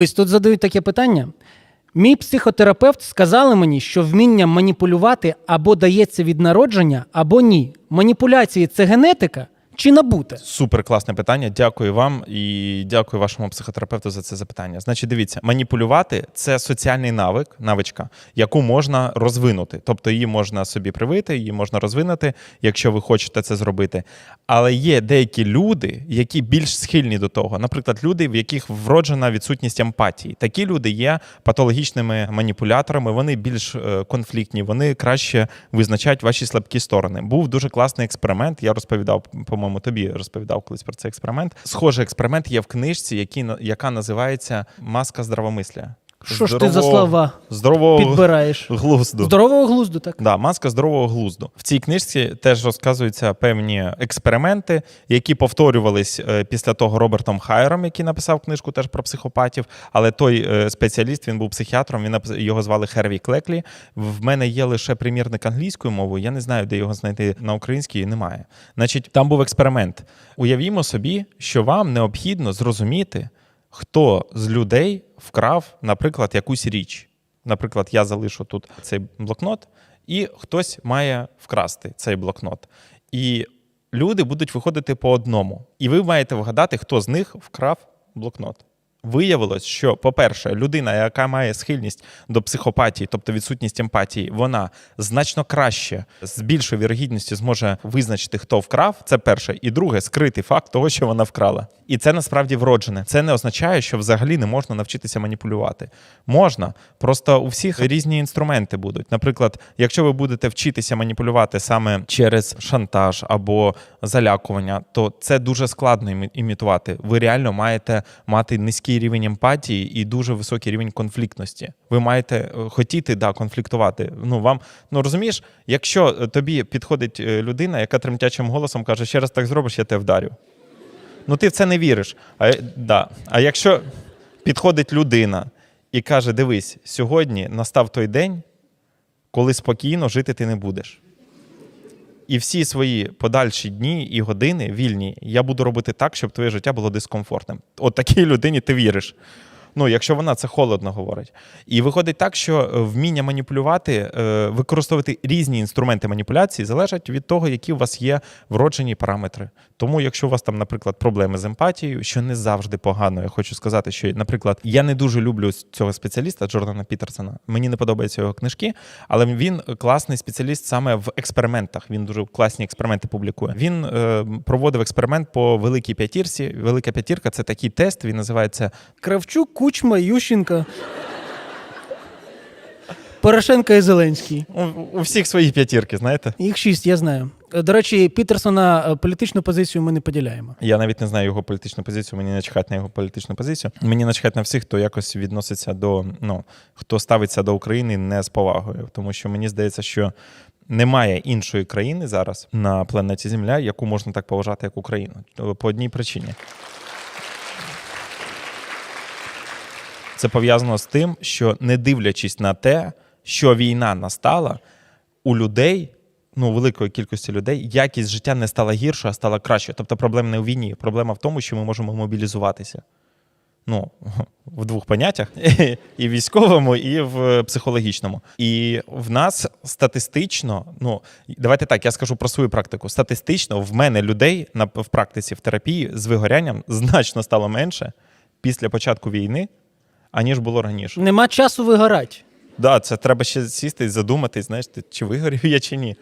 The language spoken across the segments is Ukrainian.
Ось тут задають таке питання. Мій психотерапевт сказали мені, що вміння маніпулювати або дається від народження, або ні. Маніпуляції це генетика чи набуте? Супер класне питання. Дякую вам і дякую вашому психотерапевту за це запитання. Значить, дивіться, маніпулювати це соціальний навик, навичка, яку можна розвинути. Тобто її можна собі привити, її можна розвинути, якщо ви хочете це зробити. Але є деякі люди, які більш схильні до того. Наприклад, люди, в яких вроджена відсутність емпатії. Такі люди є патологічними маніпуляторами. Вони більш е, конфліктні, вони краще визначають ваші слабкі сторони. Був дуже класний експеримент. Я розповідав, по-моєму, тобі розповідав колись про цей експеримент. Схожий експеримент є в книжці, який, яка називається Маска здравомислія. Що ж ти за слова Здорового підбираєш? глузду. Здорового глузду, так. Да, маска здорового глузду. В цій книжці теж розказуються певні експерименти, які повторювались е, після того Робертом Хайером, який написав книжку теж про психопатів. Але той е, спеціаліст він був психіатром. Він напис- його звали Херві Клеклі. В мене є лише примірник англійською мовою. Я не знаю, де його знайти на українській. Немає. Значить, там був експеримент. Уявімо собі, що вам необхідно зрозуміти, хто з людей вкрав, наприклад, якусь річ. Наприклад, я залишу тут цей блокнот, і хтось має вкрасти цей блокнот. І люди будуть виходити по одному. І ви маєте вгадати, хто з них вкрав блокнот. Виявилось, що, по-перше, людина, яка має схильність до психопатії, тобто відсутність емпатії, вона значно краще з більшою вірогідністю зможе визначити, хто вкрав. Це перше. І друге, скритий факт того, що вона вкрала. І це насправді вроджене. Це не означає, що взагалі не можна навчитися маніпулювати. Можна, просто у всіх різні інструменти будуть. Наприклад, якщо ви будете вчитися маніпулювати саме через шантаж або залякування, то це дуже складно імітувати. Ви реально маєте мати низький рівень емпатії і дуже високий рівень конфліктності. Ви маєте е, хотіти да, конфліктувати. Ну вам ну розумієш, якщо е, тобі підходить е, людина, яка тремтячим голосом каже, ще раз так зробиш, я тебе вдарю. Ну ти в це не віриш. А, да. а якщо підходить людина і каже: дивись, сьогодні настав той день, коли спокійно жити ти не будеш. І всі свої подальші дні і години вільні, я буду робити так, щоб твоє життя було дискомфортним. От такій людині ти віриш. Ну, якщо вона це холодно говорить. І виходить так, що е, вміння маніпулювати, е, використовувати різні інструменти маніпуляції залежать від того, які у вас є вроджені параметри. Тому, якщо у вас там, наприклад, проблеми з емпатією, що не завжди погано, я хочу сказати, що, наприклад, я не дуже люблю цього спеціаліста Джордана Пітерсона. Мені не подобаються його книжки, але він класний спеціаліст саме в експериментах. Він дуже класні експерименти публікує. Він е, проводив експеримент по великій п'ятірці. Велика п'ятірка це такий тест. Він називається Кравчук, Кучма, Ющенка. Порошенко і Зеленський. у, у всіх свої п'ятірки. Знаєте, Їх шість, я знаю. Е, До речі, Пітерсона е, політичну позицію ми не поділяємо. я навіть не знаю його політичну позицію. Мені начхати на його політичну позицію. Мені начхати на всіх, хто якось відноситься до ну хто ставиться до України не з повагою, тому що мені здається, що. Немає іншої країни зараз на планеті Земля, яку можна так поважати, як Україну. По одній причині. Це пов'язано з тим, що не дивлячись на те, що війна настала, у людей, ну великої кількості людей, якість життя не стала гірше, а стала краще. Тобто проблема не у війні. Проблема в тому, що ми можемо мобілізуватися. Ну, в двох поняттях: і в військовому, і в психологічному. І в нас статистично, ну давайте так, я скажу про свою практику. Статистично в мене людей на в практиці в терапії з вигорянням значно стало менше після початку війни, аніж було раніше. Нема часу вигорати. Да, це треба ще сісти і задуматись, знаєш, чи вигорів я чи ні.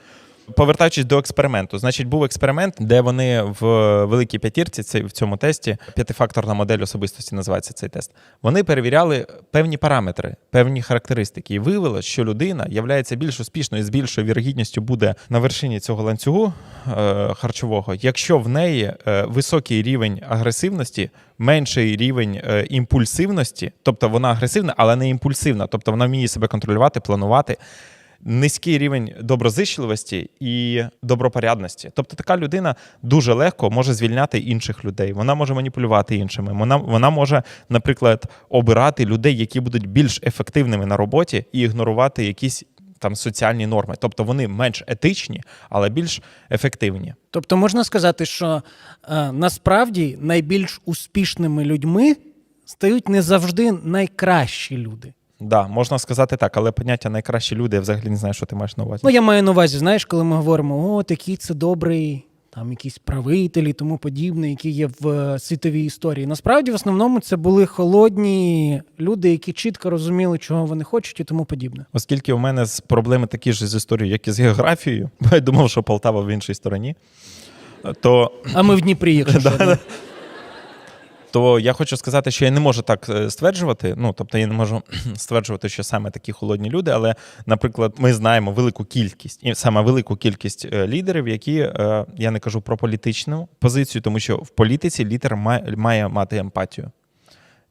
Повертаючись до експерименту, значить, був експеримент, де вони в великій п'ятірці, це в цьому тесті, п'ятифакторна модель особистості називається цей тест. Вони перевіряли певні параметри, певні характеристики. І виявилось, що людина являється більш успішною і з більшою вірогідністю буде на вершині цього ланцюгу е, харчового, якщо в неї е, високий рівень агресивності, менший рівень е, імпульсивності, тобто вона агресивна, але не імпульсивна, тобто вона вміє себе контролювати, планувати. Низький рівень доброзичливості і добропорядності. Тобто така людина дуже легко може звільняти інших людей. Вона може маніпулювати іншими. Вона, вона може, наприклад, обирати людей, які будуть більш ефективними на роботі, і ігнорувати якісь там соціальні норми. Тобто вони менш етичні, але більш ефективні. Тобто можна сказати, що е, насправді найбільш успішними людьми стають не завжди найкращі люди. Да, можна сказати так, але поняття найкращі люди, я взагалі не знаю, що ти маєш на увазі. Ну, я маю на увазі, знаєш, коли ми говоримо, о, такий це добрий, там якісь правителі тому подібне, які є в е, світовій історії. Насправді, в основному, це були холодні люди, які чітко розуміли, чого вони хочуть і тому подібне. Оскільки у мене з проблеми такі ж з історією, як і з географією, бо я думав, що Полтава в іншій стороні, то А ми в Дніпрі, якщо. то я хочу сказати, що я не можу так е, стверджувати. Ну, тобто, я не можу стверджувати, що саме такі холодні люди, але, наприклад, ми знаємо велику кількість, і саме велику кількість е, лідерів, які е, я не кажу про політичну позицію, тому що в політиці лідер має, має мати емпатію.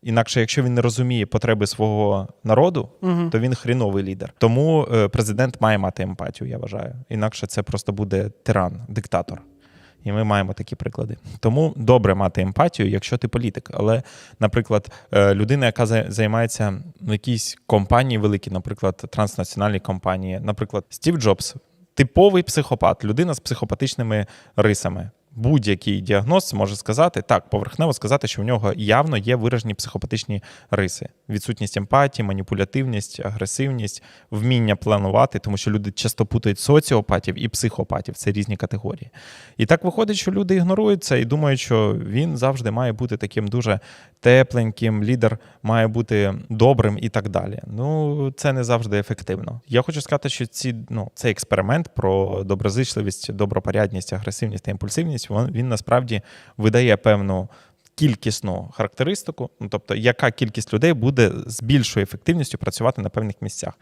Інакше, якщо він не розуміє потреби свого народу, Мгм. то він хріновий лідер. Тому президент має мати емпатію, я вважаю. Інакше це просто буде тиран, диктатор. І ми маємо такі приклади. Тому добре мати емпатію, якщо ти політик. Але, наприклад, е, людина, яка займається в якійсь компанії великій, наприклад, транснаціональній компанії, наприклад, Стів Джобс, типовий психопат, людина з психопатичними рисами. Будь-який діагноз може сказати так, поверхнево сказати, що в нього явно є виражені психопатичні риси: відсутність емпатії, маніпулятивність, агресивність, вміння планувати, тому що люди часто путають соціопатів і психопатів. Це різні категорії. І так виходить, що люди ігнорують це і думають, що він завжди має бути таким дуже тепленьким, лідер має бути добрим і так далі. Ну, це не завжди ефективно. Я хочу сказати, що ці, ну, цей експеримент про доброзичливість, добропорядність, агресивність та імпульсивність, він, він насправді видає певну. Кількісну характеристику, ну тобто, яка кількість людей буде з більшою ефективністю працювати на певних місцях.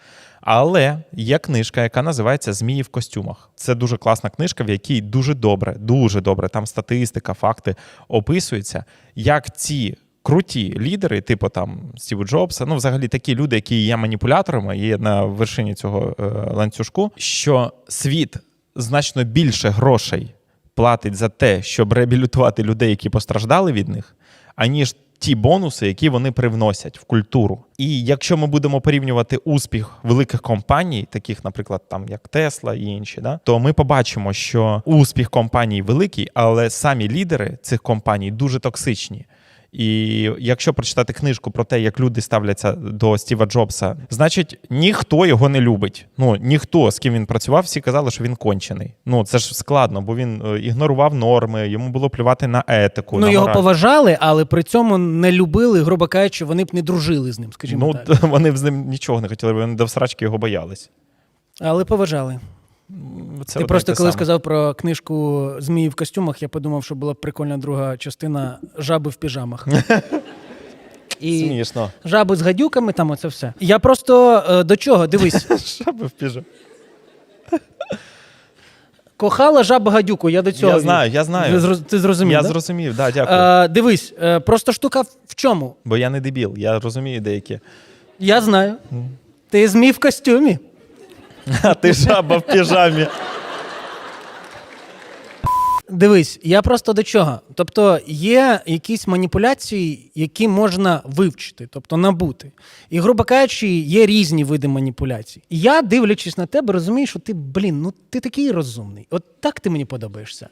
Але є книжка, яка називається Змії в костюмах. Це дуже класна книжка, в якій дуже добре, дуже добре, там статистика, факти описуються, як ці круті лідери, типу там Стіву Джобса, ну взагалі такі люди, які є маніпуляторами, є на вершині цього е, ланцюжку, що світ значно більше грошей платить за те, щоб реабілітувати людей, які постраждали від них, аніж ті бонуси, які вони привносять в культуру. І якщо ми будемо порівнювати успіх великих компаній, таких, наприклад, там як Тесла і інші, да, то ми побачимо, що успіх компаній великий, але самі лідери цих компаній дуже токсичні. І якщо прочитати книжку про те, як люди ставляться до Стіва Джобса, значить ніхто його не любить. Ну ніхто з ким він працював, всі казали, що він кончений. Ну це ж складно, бо він е, ігнорував норми, йому було плювати на етику. Ну, на його мораль. поважали, але при цьому не любили, грубо кажучи, вони б не дружили з ним, скажімо Ну так. вони з ним нічого не хотіли, вони до всрачки його боялись. Але поважали. Це Ти просто коли саме. сказав про книжку Змії в костюмах, я подумав, що була б прикольна друга частина жаби в піжамах. І смішно. жаби з гадюками, там оце все. Я просто е, до чого? Дивись, Що би впіжу? кохала жаба гадюку. Я до цього. Я знаю, я знаю. Ти зрозумів. Я да? зрозумів, да, дякую. Е, дивись, е, просто штука в чому? Бо я не дебіл, я розумію деякі. Я знаю. Ти змій в костюмі. А ти жаба в піжамі. Дивись, я просто до чого. Тобто є якісь маніпуляції, які можна вивчити, тобто набути. І, грубо кажучи, є різні види маніпуляцій. І я, дивлячись на тебе, розумію, що ти, блін, ну ти такий розумний. От так ти мені подобаєшся.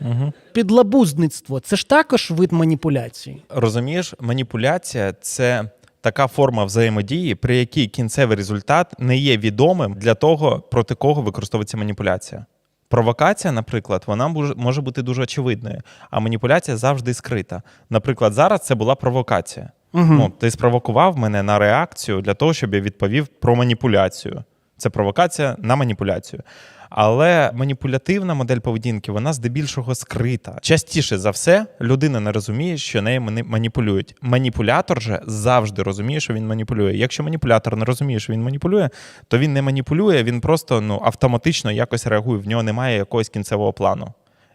Угу. Підлабузництво це ж також вид маніпуляції. Розумієш, маніпуляція це така форма взаємодії, при якій кінцевий результат не є відомим для того, проти кого використовується маніпуляція. Провокація, наприклад, вона може- бути дуже очевидною, а маніпуляція завжди скрита. Наприклад, зараз це була провокація. Угу. Ну, ти спровокував мене на реакцію для того, щоб я відповів про маніпуляцію. Це провокація на маніпуляцію. Але маніпулятивна модель поведінки вона здебільшого скрита. Частіше за все, людина не розуміє, що нею маніпулюють. Маніпулятор же завжди розуміє, що він маніпулює. Якщо маніпулятор не розуміє, що він маніпулює, то він не маніпулює, він просто ну, автоматично якось реагує. В нього немає якогось кінцевого плану.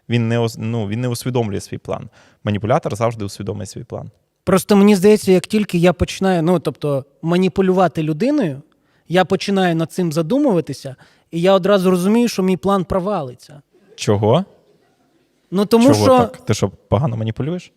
Він не, ну, він не усвідомлює свій план. Маніпулятор завжди усвідомлює свій план. Просто мені здається, як тільки я починаю, ну тобто, маніпулювати людиною, я починаю над цим задумуватися, і я одразу розумію, що мій план провалиться. Чого? Ну тому Чого що так? Ти що, погано маніпулюєш?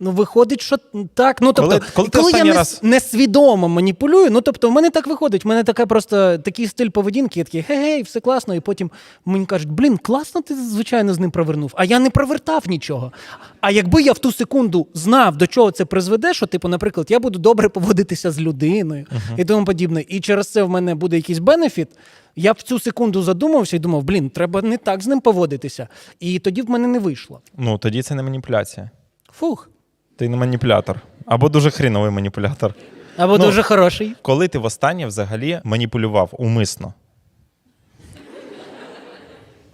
Ну, виходить, що так. Ну, тобто, Коли- коли коли я не, раз- несвідомо маніпулюю, ну тобто, в мене так виходить. В мене така просто такий стиль поведінки, я такий гей-гей, все класно. І потім мені кажуть, блін, класно, ти звичайно з ним провернув. А я не провертав нічого. А якби я в ту секунду знав, до чого це призведе, що, типу, наприклад, я буду добре поводитися з людиною і тому подібне, і через це в мене буде якийсь бенефіт. Я в цю секунду задумався і думав, блін, треба не так з ним поводитися. І тоді в мене не вийшло. Ну тоді це не маніпуляція. Фух. Ти не маніпулятор. Або дуже хріновий маніпулятор. Або Ну, дуже хороший. Коли ти востаннє взагалі маніпулював умисно?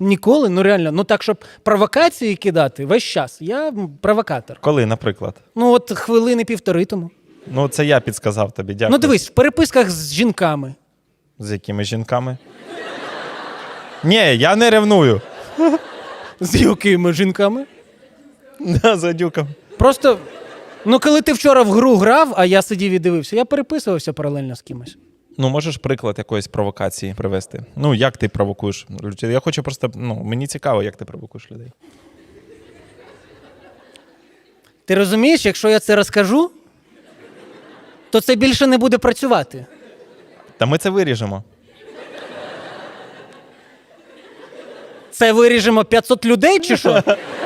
Ніколи, ну реально, ну так, щоб провокації кидати весь час. Я провокатор. Коли, наприклад? Ну, от хвилини півтори тому. Ну, це я підсказав тобі. Дякую. Ну, дивись, в переписках з жінками. З якими жінками? Ні, я не ревную. З якими жінками? Да, за дюком. Просто, ну, коли ти вчора в гру грав, а я сидів і дивився, я переписувався паралельно з кимось. Ну, можеш приклад якоїсь провокації привести. Ну, як ти провокуєш людей? Я хочу просто, ну, мені цікаво, як ти провокуєш людей. Ти розумієш, якщо я це розкажу, то це більше не буде працювати. Та ми це виріжемо. Це виріжемо 500 людей чи що?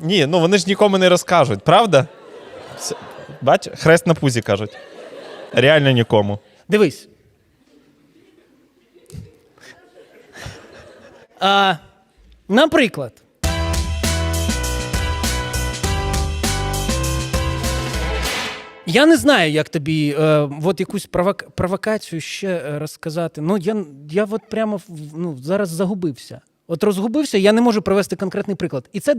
Ні, ну вони ж нікому не розкажуть, правда? Бач, хрест на пузі кажуть. Реально нікому. Дивись. А, наприклад. Я не знаю, як тобі е, от якусь провок... провокацію ще е, розказати. Ну, я, я от прямо ну, зараз загубився. От розгубився, я не можу привести конкретний приклад. І це